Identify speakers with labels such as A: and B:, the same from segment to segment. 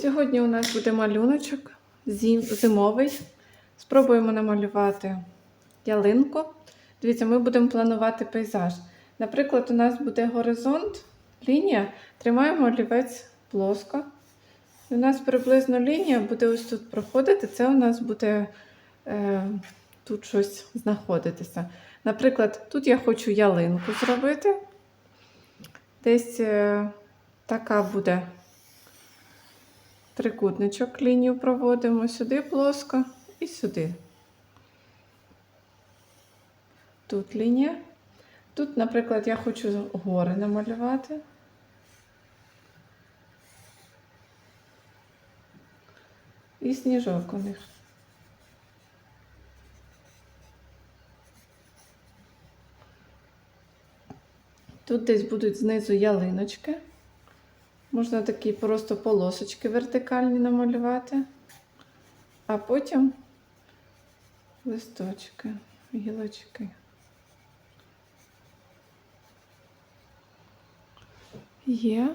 A: Сьогодні у нас буде малюночок зим- зимовий. Спробуємо намалювати ялинку. Дивіться, ми будемо планувати пейзаж. Наприклад, у нас буде горизонт, лінія, тримаємо олівець плоско. У нас приблизно лінія буде ось тут проходити. Це у нас буде е, тут щось знаходитися. Наприклад, тут я хочу ялинку зробити. Десь е, така буде трикутничок лінію проводимо сюди плоско і сюди. Тут лінія. Тут, наприклад, я хочу гори намалювати. І сніжок у них. Тут десь будуть знизу ялиночки. Можна такі просто полосочки вертикальні намалювати, а потім листочки, гілочки. Є.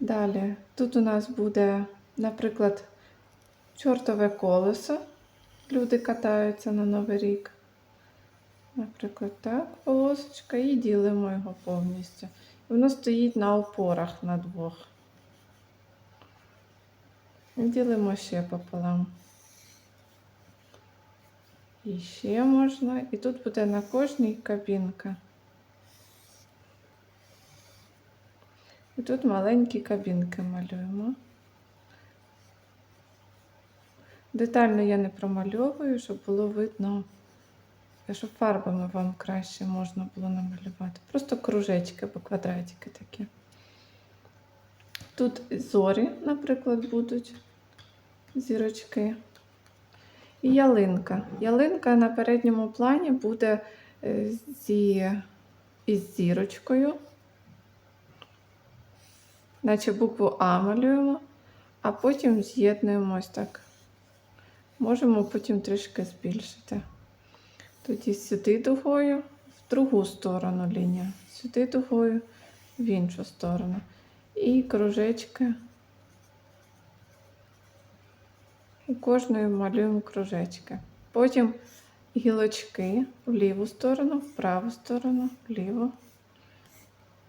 A: Далі тут у нас буде, наприклад, чортове колесо. Люди катаються на Новий рік. Наприклад, так, полосочка, і ділимо його повністю. Воно стоїть на опорах на двох. Ділимо ще пополам. І ще можна. І тут буде на кожній кабінка. І тут маленькі кабінки малюємо. Детально я не промальовую, щоб було видно, щоб фарбами вам краще можна було намалювати. Просто кружечки або квадратики такі. Тут зорі, наприклад, будуть зірочки. І ялинка. Ялинка на передньому плані буде е, зі, із зірочкою. Наче букву А малюємо, а потім з'єднуємо ось так. Можемо потім трішки збільшити. Тоді сюди дугою, в другу сторону лінія, сюди дугою, в іншу сторону. І кружечки. І кожною малюємо кружечки. Потім гілочки в ліву сторону, в праву сторону, вліву.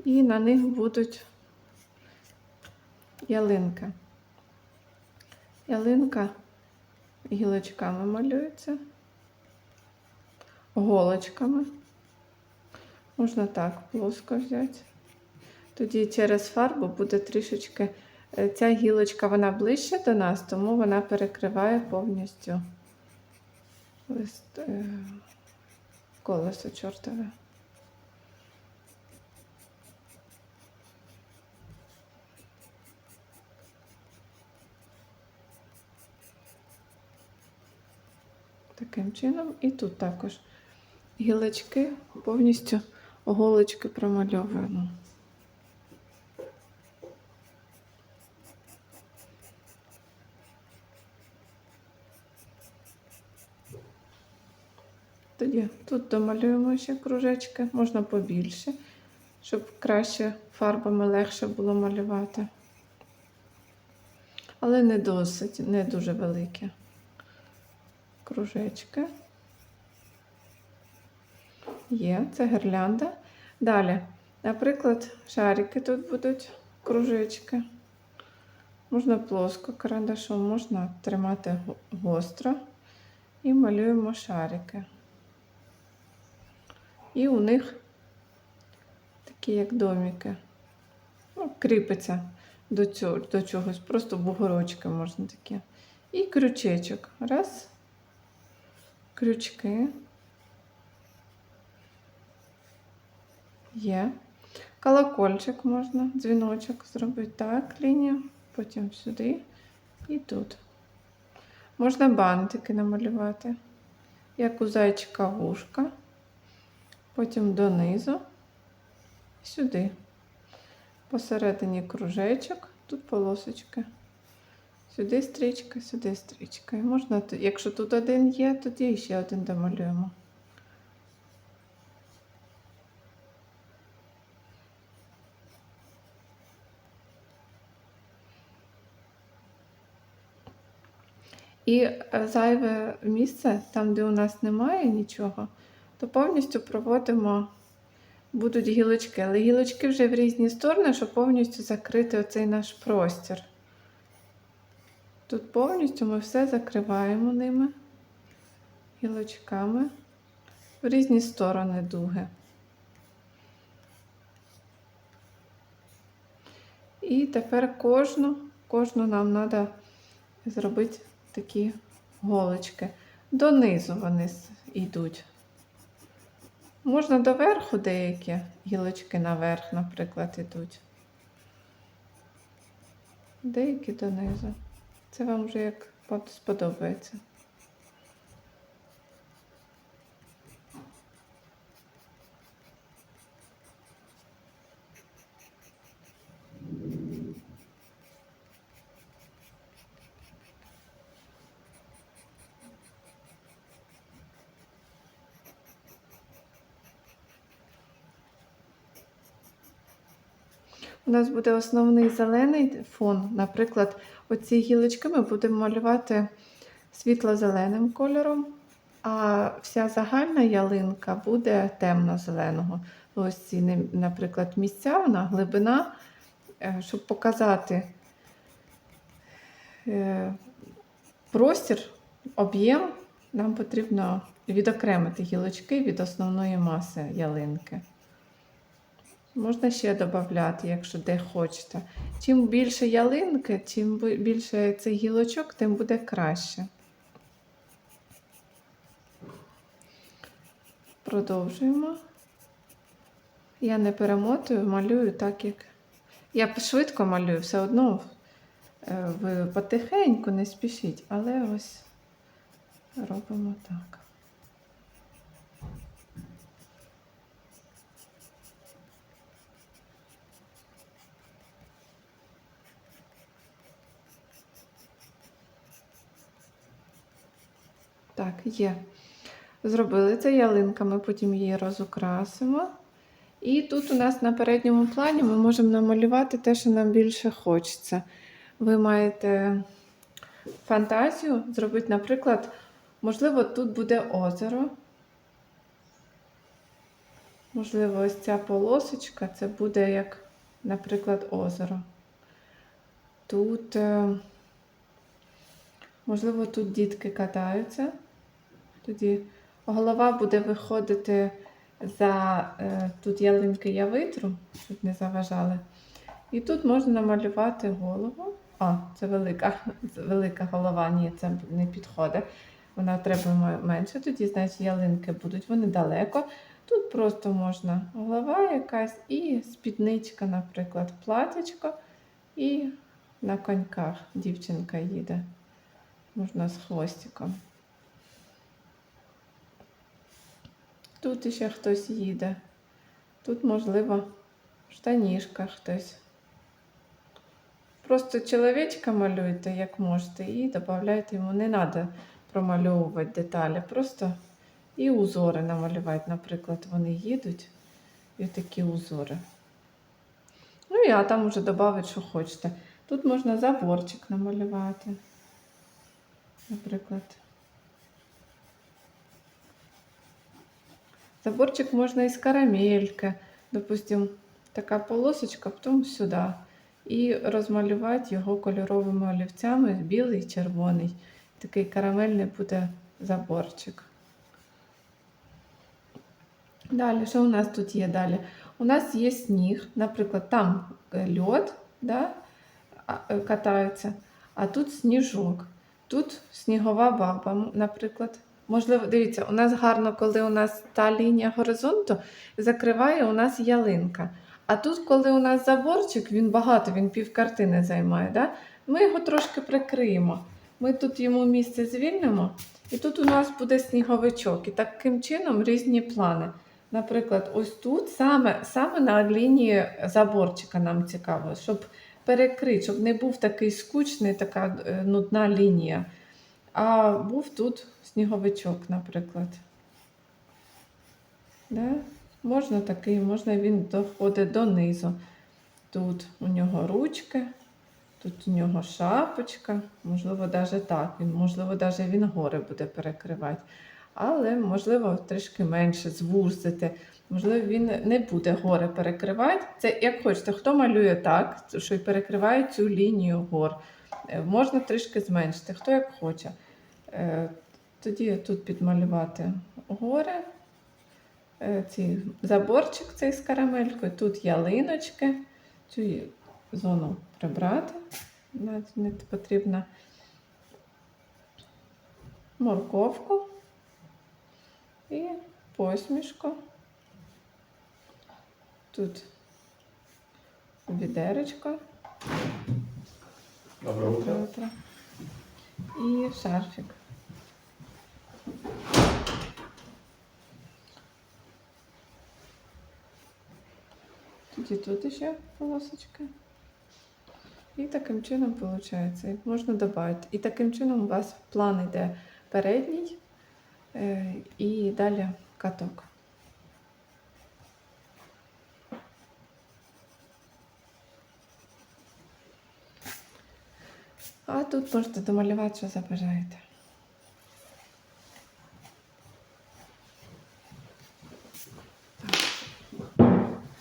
A: І на них будуть ялинка. Ялинка гілочками малюється голочками. Можна так плоско взяти. Тоді через фарбу буде трішечки. е, Ця гілочка вона ближче до нас, тому вона перекриває повністю лист, е, колесо чортове. Таким чином, і тут також гілочки повністю голочки промальовуємо. Тоді тут домалюємо ще кружечки, можна побільше, щоб краще фарбами легше було малювати. Але не досить, не дуже великі кружечки. Є, це гірлянда. Далі, наприклад, шарики тут будуть кружечки. Можна плоско карандашом, можна тримати гостро і малюємо шарики. І у них такі, як домики. Ну, кріпиться до, цього, до чогось, просто бугорочки можна такі. І крючечок. Раз. Крючки. Є. Колокольчик можна, дзвіночок зробити так, лінію, потім сюди і тут. Можна бантики намалювати, як у зайчика вушка, потім донизу, сюди. Посередині кружечок, тут полосочки. Сюди стрічка, сюди стрічка. І можна, якщо тут один є, тоді ще один домалюємо. І е, зайве місце, там, де у нас немає нічого, то повністю проводимо, будуть гілочки. Але гілочки вже в різні сторони, щоб повністю закрити оцей наш простір. Тут повністю ми все закриваємо ними гілочками в різні сторони дуги. І тепер кожну, кожну нам треба зробити такі голочки. Донизу вони йдуть. Можна доверху деякі гілочки наверх, наприклад, йдуть. Деякі донизу. Це вам вже як сподобається. У нас буде основний зелений фон. Наприклад, оці гілочки ми будемо малювати світло-зеленим кольором, а вся загальна ялинка буде темно-зеленого. Ось ці, наприклад, місця, вона глибина, е, щоб показати е, простір, об'єм, нам потрібно відокремити гілочки від основної маси ялинки. Можна ще додати, якщо де хочете. Чим більше ялинки, чим більше цих гілочок, тим буде краще. Продовжуємо. Я не перемотую, малюю так, як. Я швидко малюю, все одно е, ви потихеньку не спішіть, але ось робимо так. Так, є. Зробили це ялинка, ми потім її розукрасимо. І тут у нас на передньому плані ми можемо намалювати те, що нам більше хочеться. Ви маєте фантазію зробити, наприклад, можливо, тут буде озеро. Можливо, ось ця полосочка це буде як, наприклад, озеро. Тут, е, можливо, тут дітки катаються. Тоді голова буде виходити за е, тут ялинки я витру, щоб не заважали. І тут можна намалювати голову. А, це велика, велика голова, ні, це не підходить. Вона треба менше, тоді, значить, ялинки будуть, вони далеко. Тут просто можна голова якась і спідничка, наприклад, платячко, і на коньках дівчинка їде. Можна з хвостиком. Тут ще хтось їде. Тут, можливо, в штанішках хтось. Просто чоловічка малюйте, як можете, і додавайте йому. Не треба промальовувати деталі. Просто і узори намалювати. Наприклад, вони їдуть і такі узори. Ну а там вже додати, що хочете. Тут можна заборчик намалювати. Наприклад. Заборчик можна із карамельки, допустим, така полосочка, потім сюди. І розмалювати його кольоровими олівцями, білий, червоний. Такий карамельний буде заборчик. Далі, що у нас тут є далі? У нас є сніг, наприклад, там е, льод да, е, а тут сніжок. Тут снігова баба, наприклад. Можливо, дивіться, у нас гарно, коли у нас та лінія горизонту закриває у нас ялинка. А тут, коли у нас заборчик, він багато, він пів картини займає. Да? Ми його трошки прикриємо. Ми тут йому місце звільнимо, і тут у нас буде сніговичок. І таким чином різні плани. Наприклад, ось тут саме, саме на лінії заборчика нам цікаво, щоб перекрити, щоб не був такий скучний, така е, нудна лінія. А був тут сніговичок, наприклад. Да? Можна такий, можна він доходить донизу. Тут у нього ручки, Тут у нього шапочка, можливо, навіть так. Він, можливо, навіть він гори буде перекривати. Але, можливо, трішки менше звузити. Можливо, він не буде гори перекривати. Це як хочете, хто малює так, що й перекриває цю лінію гор. Е, Можна трішки зменшити, хто як хоче. Е, Тоді тут підмалювати гори, е, ці, заборчик цей з карамелькою, тут ялиночки, цю зону прибрати. Навіть не потрібно морковку і посмішку. Тут відеречко.
B: Доброе
A: утро. І шарфік. Тоді тут ще полосочка. І таким чином виходить, можна додати. І таким чином у вас план йде передній е, і далі каток. А тут можете домалювати, що забажаєте.